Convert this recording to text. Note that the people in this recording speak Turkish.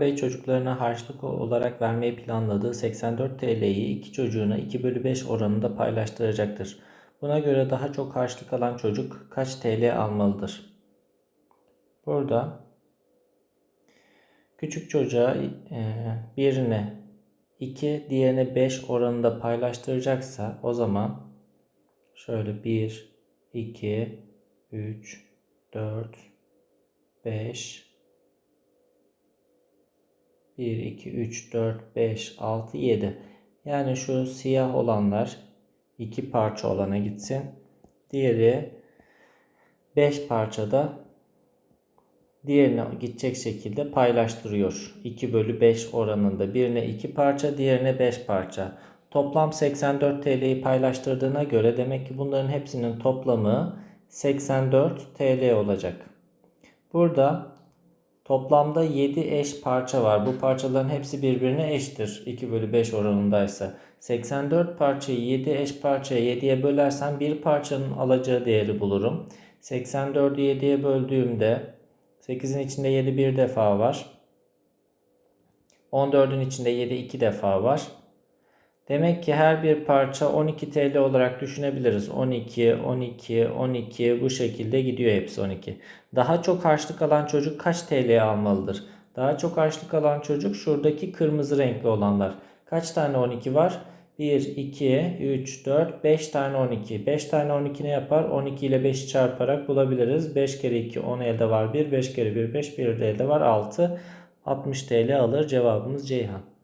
Bey çocuklarına harçlık olarak vermeyi planladığı 84 TL'yi iki çocuğuna 2 bölü 5 oranında paylaştıracaktır. Buna göre daha çok harçlık alan çocuk kaç TL almalıdır? Burada küçük çocuğa e, birine 2 diğerine 5 oranında paylaştıracaksa o zaman şöyle 1, 2, 3, 4, 5, 1, 2, 3, 4, 5, 6, 7. Yani şu siyah olanlar iki parça olana gitsin. Diğeri 5 parçada diğerine gidecek şekilde paylaştırıyor. 2 bölü 5 oranında. Birine 2 parça diğerine 5 parça. Toplam 84 TL'yi paylaştırdığına göre demek ki bunların hepsinin toplamı 84 TL olacak. Burada Toplamda 7 eş parça var. Bu parçaların hepsi birbirine eşittir. 2 bölü 5 oranındaysa. 84 parçayı 7 eş parçaya 7'ye bölersem bir parçanın alacağı değeri bulurum. 84'ü 7'ye böldüğümde 8'in içinde 7 bir defa var. 14'ün içinde 7 iki defa var. Demek ki her bir parça 12 TL olarak düşünebiliriz. 12, 12, 12 bu şekilde gidiyor hepsi 12. Daha çok harçlık alan çocuk kaç TL almalıdır? Daha çok harçlık alan çocuk şuradaki kırmızı renkli olanlar. Kaç tane 12 var? 1, 2, 3, 4, 5 tane 12. 5 tane 12 ne yapar? 12 ile 5'i çarparak bulabiliriz. 5 kere 2 10 elde var 1. 5 kere 1 5. 1 de elde var 6. 60 TL alır. Cevabımız Ceyhan.